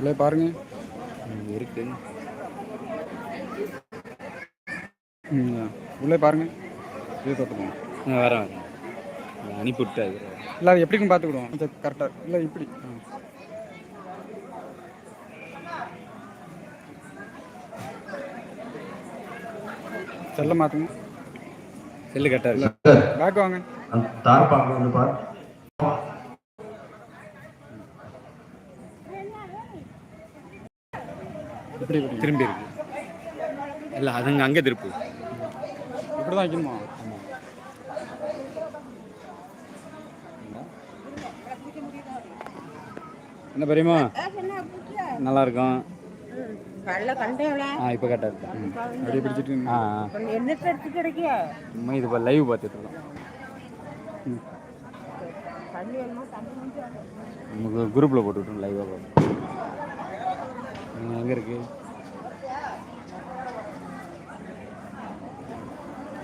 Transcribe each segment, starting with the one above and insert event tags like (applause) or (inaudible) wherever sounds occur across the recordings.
உள்ளே பாருங்க. ம், இருக்கு. உள்ளே பாருங்க. இது தொட்டுக்கோங்க ஆ, வரேன் வரேன். நான் அனுப்பி விட்டாது இல்லை அது எப்படிக்கும் பார்த்துக்கிடுவோம் அது கரெக்டாக இல்லை இப்படி. ஆ. செல்ல மாற்றுங்க செல்லு கரெக்டாக பேக் வாங்க. அந்த தார் பார்க்க வந்து பார். இப்படி திரும்பி இருக்கு இல்லை அதுங்க அங்கே திருப்பு. இப்படி தான் வைக்கணுமா? என்ன பெரியமா நல்லா இருக்கும் ஆ இப்போ கரெக்டாக இருக்கு. அப்படியே பிடிச்சிட்டு ஆ சும்மா இது இப்போ லைவ் பார்த்துட்டு இருக்கோம். நமக்கு குரூப்பில் போட்டுவிட்டோம் லைவாக போட்டு நீங்கள் எங்கே இருக்கு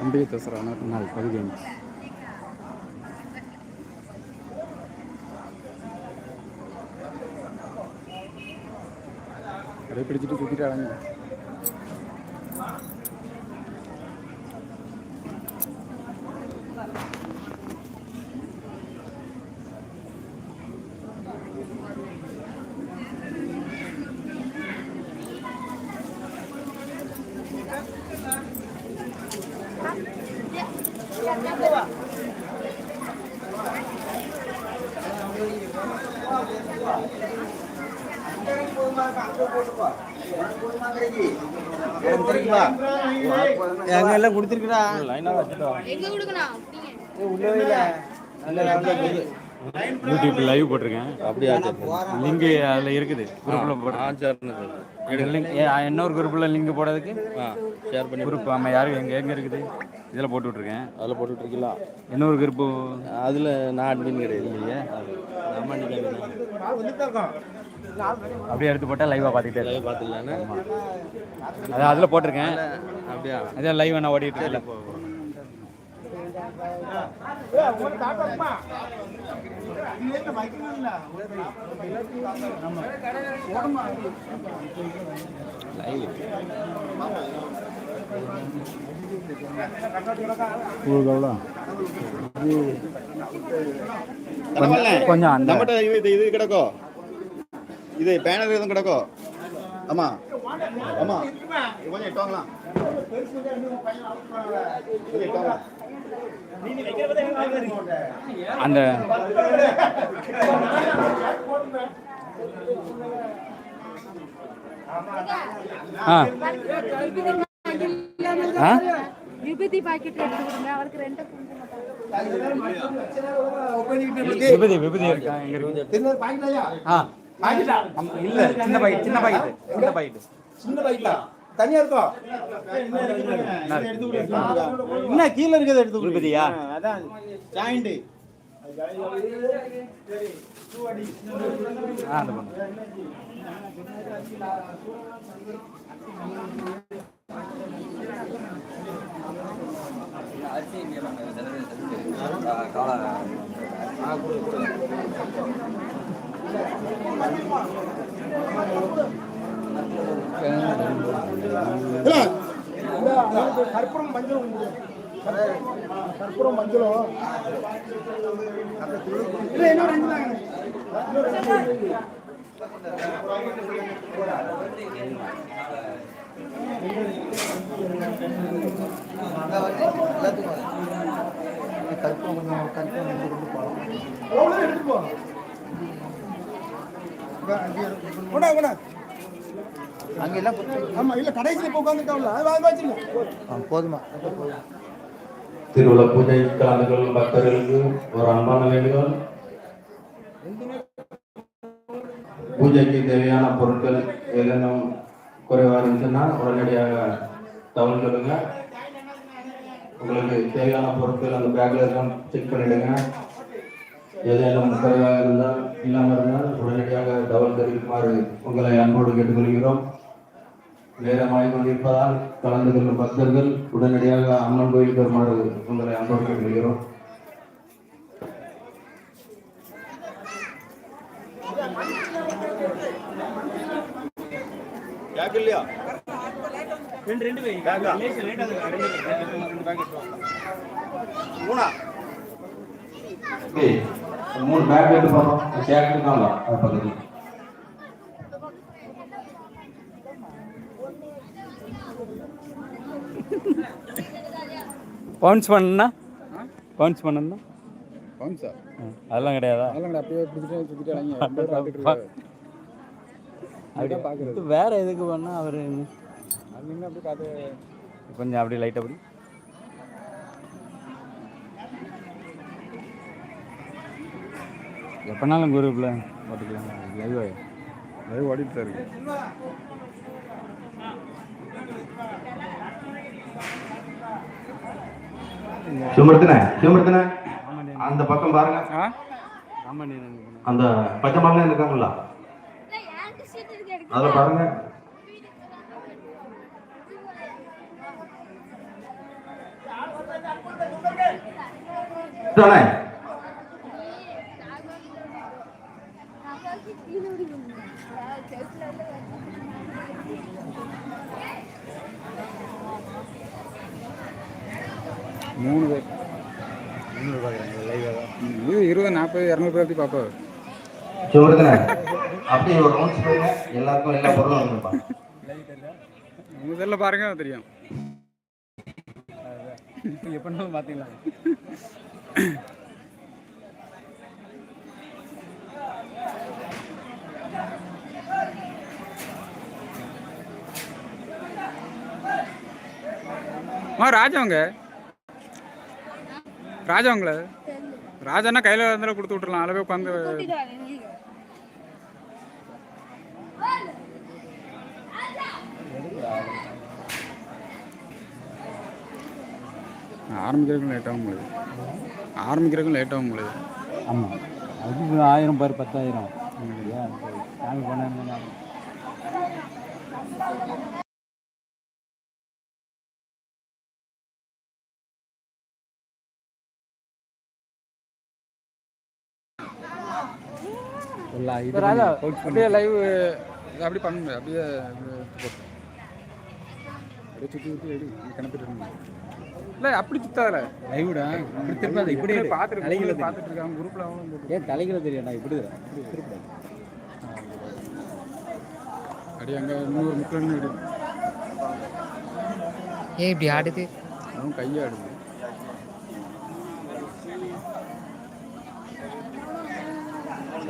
அம்பிகை தசரா நாலு பகுதி வந்துச்சு அப்படியே பிடிச்சிட்டு சுற்றிட்டு அடங்க எங்க எல்லாம் கொடுத்துருக்குடா எங்க கொடுக்கணும்? யூடியூப் லைவ் போட்டிருக்கேன். அப்படியா லிங்க் அதில் இருக்குது. குரூப்பில் போட்டு லிங்க் இன்னொரு குரூப்பில் லிங்க் போடுறதுக்கு ஷேர் பண்ணி குரூப் ஆமாம் யாருக்கு எங்கே எங்கே இருக்குது? இதில் போட்டு விட்ருக்கேன் அதில் போட்டுட்டு இருக்கலாம் இன்னொரு குரூப்பு அதில் நான் அட்மின் கிடையாது. இல்லையே. அப்படியே எடுத்து போட்டால் லைவாக பார்த்துக்கிட்டே லைவ் பார்த்துக்கலான்னு அது அதில் போட்டிருக்கேன். அப்படியா? அதே லைவ் நான் ஓடிட்டு எவ்வளோ கொஞ்சம் அந்த இது இது கிடக்கோ? இது பேனர் எதுவும் கிடக்கோ? ஆமா ஆமா கொஞ்சம் எட்டு வாங்கலாம். கொஞ்சம் எட்டு வாங்கலாம். அந்த விபூதி பாக்கெட் எடுத்து கொடுங்க. அவருக்கு ரெண்டு விபதி விபதி இருக்கா? எங்க இருக்கு? ஆ. ஆமா, இல்ல. சின்ன பாக்கெட் சின்ன பாக்கெட் சின்ன பாக்கெட் சின்ன தனியா இருக்கும் என்ன கீழே இருக்கிறத எடுத்து கொடு. விபதியா? ஆ, அதான். ஜாயிண்ட் கற்பூரம் மஞ்சள் கற்பூரம் மஞ்சளும் இல்ல இன்னும் ரெண்டு தாங்க கொண்டா கொண்டா. அங்கே எல்லாம் ஆமா இல்ல கடைசியில இப்ப உட்காந்துட்டாங்களா அது வாங்க வச்சிருங்க. போதுமா. திருவிழா பூஜை கலந்து கொள்ளும் பக்தர்களுக்கு ஒரு அன்பான வேண்டுகோள். பூஜைக்கு தேவையான பொருட்கள் ஏதேனும் குறைவாக இருந்துச்சுன்னா உடனடியாக தகவல் சொல்லுங்க. உங்களுக்கு தேவையான பொருட்கள் அந்த பேக்ல எல்லாம் செக் பண்ணிடுங்க. ஏதேனும் குறைவாக இருந்தால் இல்லாமல் இருந்தால் உடனடியாக தகவல் தெரிவிக்குமாறு உங்களை அன்போடு கேட்டுக்கொள்கிறோம். நேரமாகிக் கொண்டிருப்பதால் கலந்து கொள்ளும் பக்தர்கள் உடனடியாக அம்மன் கோயில் பெருமாள் உங்களை அன்போடு இல்லையா? ரெண்டு ரெண்டு பேக்கெட் மூணா? பேக் எடுத்து கேக் இருக்காங்களா பக்கத்துல. பவுன்ஸ் பண்ணா பவுன்ஸ் பண்ணா பவுன்ஸா அதெல்லாம் கிடையாதா. அப்படியே (laughs) வேற எதுக்கு பண்ணா அவரு நின்று அப்படியே கொஞ்சம் அப்படி எப்பனாலும் குரூப்ல பார்த்துக்கலாம் லைவ் அது ஓடிட்டு இருக்கு. சிவமர்த்தன சிவமர்த்தன அந்த பக்கம் பாருங்க. அந்த பச்சை மரம் இருக்காங்களா அதுல பாருங்க. தானே மூணு பேர் முந்நூறு பார்க்குறாங்க லைவ் ம், இது இருபது நாற்பது இரநூறு பேர்த்தி சிவமர்த்தன அப்படியே ஒரு ரவுண்ட்ஸ் போயிருங்க எல்லாருக்கும் எல்லா பொருளும் வந்துருப்பா உங்கள் செல்லில் பாருங்க தெரியும். எப்படினாலும் பார்த்தீங்களா ராஜாங்க ராஜாங்கள ராஜானா கையில் இருந்தாலும் கொடுத்து விட்டுறலாம். அளவே உட்காந்து ஆரம்பிக்கிறதுக்கும் லேட் ஆகும் முடியுது ஆரம்பிக்கிறதுக்கும் லேட் ஆகும் முடியுது ஆமாம் அதுக்கு ஆயிரம் பேர் பத்தாயிரம். சாமி பண்ண ராஜா அப்படியே லைவ் அப்படி பண்ண முடியாது அப்படியே அப்படியே. அப்படியே சுற்றி சுற்றி எடு கிணப்பிட்டு இருந்தேன் இல்லை அப்படி சுத்தாதல. லைவ்டா இப்படி திருப்பாது இப்படி பார்த்துட்டு தலைகளை பார்த்துட்டு இருக்காங்க குரூப்பில் ஏன் தலைகளை தெரியாடா இப்படி திருப்பி அப்படியே அங்கே இன்னொரு முக்கியம் ஏன் இப்படி ஆடுது? அவன் கையை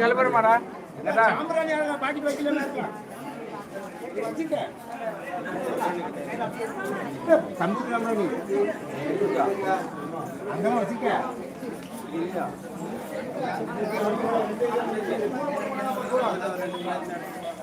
கலப்பரமாடா பாட்டி பாட்டில இருக்கலாம் தம்பி அங்க வச்சுக்க இல்லையா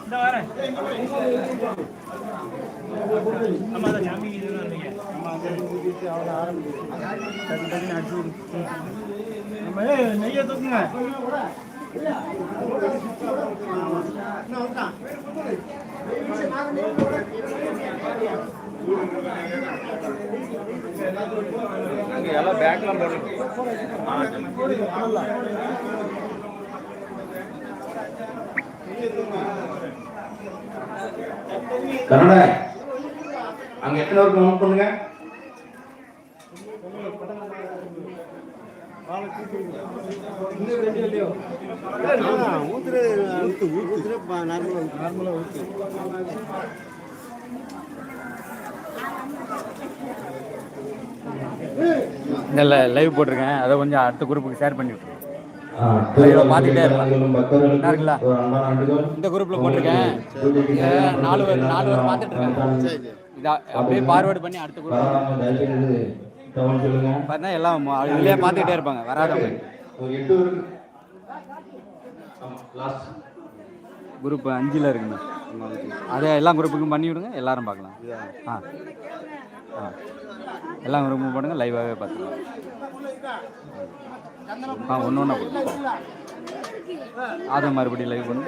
இந்த வரேன் ஆமா அந்த ஜாமி இது வரீங்க ஆமா அந்த முடிச்சு அவள ஆரம்பிச்சு தண்ணி அடிச்சு நம்ம நெய்ய தூக்குங்க அங்கே எல்லாம் பேக்லாம் பாருங்க கன்னட அங்க எத்தனை பேருக்கு நோட் பண்ணுங்க? இல்லை லைவ் போட்டிருக்கேன். அதை கொஞ்சம் அடுத்த குரூப்புக்கு ஷேர் பண்ணி விட்டுருங்க. ஆ, ஐயோ, பார்த்துட்டே இருக்கலாம். பக்தர்களுக்கும் பக்தர்களுக்கும் நல்லா இருக்குல்ல? ஒரு அன்பான வேண்டுகோள். இந்த குரூப்பில் போட்டிருக்கேன். நாலு பேர் நாலு பேர் பார்த்துட்டு இருக்காங்க. இதை அப்படியே ஃபார்வேர்டு பண்ணி அடுத்த குரூப் பார்த்தா எல்லாம் இதுலயே பார்த்துக்கிட்டே இருப்பாங்க வராதவங்க. குரூப் அஞ்சில் இருக்குங்க. அதை எல்லா குரூப்புக்கும் பண்ணி விடுங்க எல்லாரும் பார்க்கலாம். ஆ. ஆ. எல்லா குரூப்பும் போடுங்க லைவாகவே பார்த்துக்கலாம். ஆ. ஒன்று ஒன்றா அதை மறுபடியும் லைவ் பண்ணு.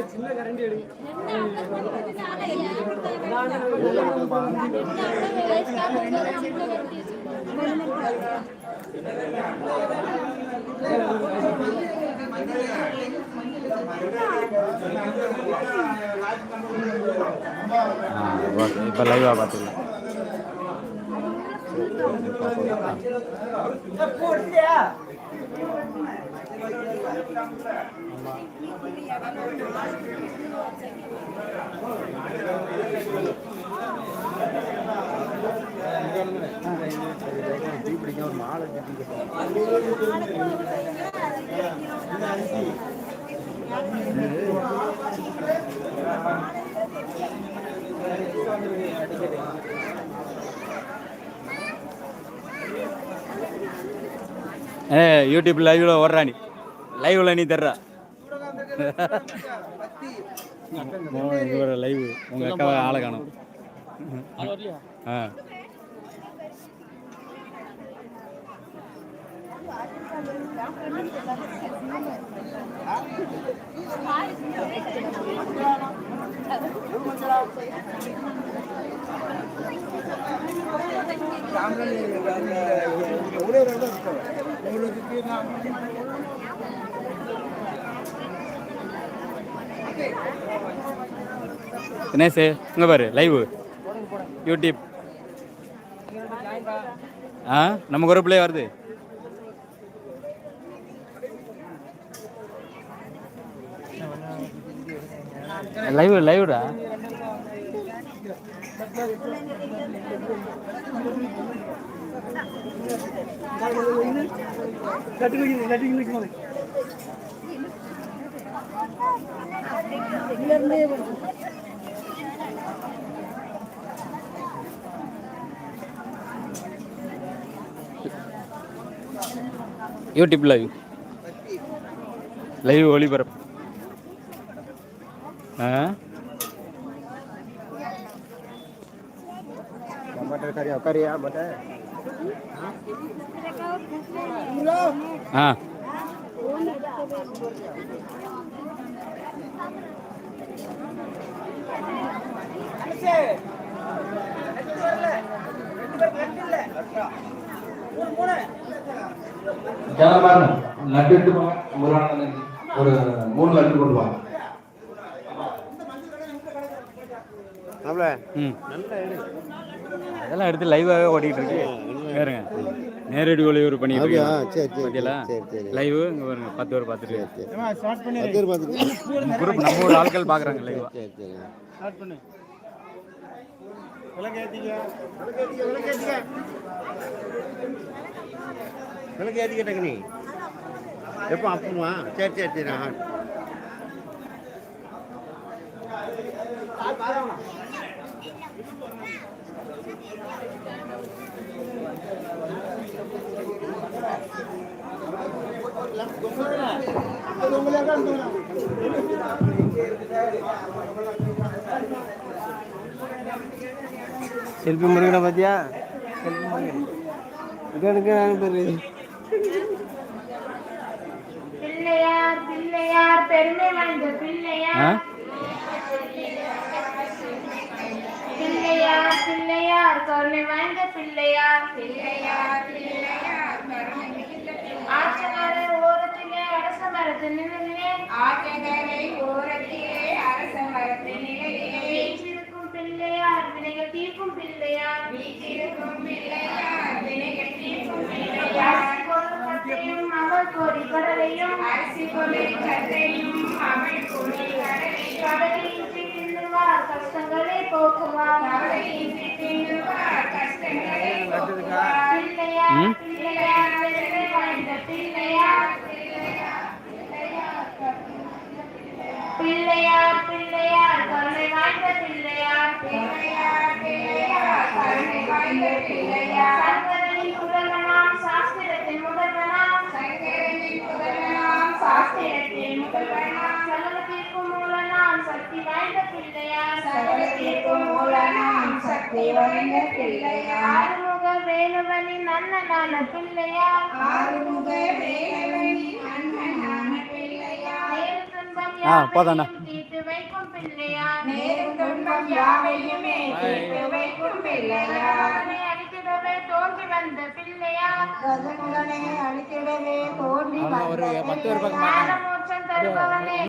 இப்போ லைவாக பார்த்துக்கலாம் ஏ யூடியூப் லைவ்ல ஓடுறானி லைவ்ல நீ தர்றா. லைவ் உங்க அக்காவை ஆளை காணும். ஆ. தினேஷ் இங்க பாரு லைவ் யூடியூப் ஆ நம்ம குரூப்லேயே வருது. லைவ் லைவ்டா கட்டுக்கு கட்டுக்கு யூடியூப் லைவ் லைவ் ஒளிபரப்பு ஆ ஆ ஜனம் லட்டு எடுத்து போங்க. முருகானந்தனுக்கு ஒரு மூணு லட்டு கொண்டு வாங்க. அதெல்லாம் எடுத்து லைவாகவே ஓடிக்கிட்டு இருக்கு. பாருங்க. நேரடி ஒளிபரப்பு பண்ணிட்டு இருக்கீங்க. பார்த்தீங்களா லைவ் இங்க பாருங்க பத்து பேர் பார்த்துட்டு குரூப் நம்ம ஊர் ஆட்கள் பார்க்குறாங்க லைவா விளக்கு ஏற்றிக்கிட்டங்க நீ எப்போ அப்புறமா சரி சரி சரி ஆ செல்ஃபி முருகனை பார்த்தியா? செல்ஃபி முருகன் இது எனக்கு பிள்ளையார் பிள்ளையார் பெருமை வாய்ந்த பிள்ளையார் பிள்ளையார் பிள்ளையார் கருணை கருணை வாய்ந்த பிள்ளையார் பிள்ளையார் பிள்ளையார் கருணை மிகுந்த பிள்ளையார் ஆற்றங்கரை ஓரத்திலே ஆற்றங்கரை ஓரத்திலே அரச மரத்து நிலையிலே வீற்றிருக்கும் பிள்ளையார் வினைகள் தீர்க்கும் பிள்ளையார். வீற்றிருக்கும் பிள்ளையார் வினைகள் தீர்க்கும் பிள்ளையார். அரிசி கொள்ளும் கட்டையும் அவள் கோடி கடலையும். அரிசி கொலை கத்தையும் அவள் கொடி கடலையும். கடலையின்றி தின்னுவார் கஷ்டங்களை போக்குவார். கவலையின்றி தின்னுவார் கஷ்டங்களை சகலத்திற்கும் மூலனாம் சக்தி வாய்ந்த பிள்ளையார் சகலத்திற்கும் மூலனாம் சக்தி வாய்ந்த பிள்ளையார் ஆறுமுக வேலுவனின் அண்ணனான பிள்ளையார் ஆறுமுக வேலவனின் அண்ணனான பிள்ளையார் நேரு துன்பம் ஆ, போதாண்ணா. யாவையும் தீர்த்து வைக்கும் பிள்ளையார் நேரும் துன்பம் யாவையுமே தீர்த்து வைக்கும் பிள்ளையார் கதனை அழித்திடவே தோன்றி வந்த பிள்ளையார் அழித்திடவே தோன்றி வந்த பத்து பக்கம்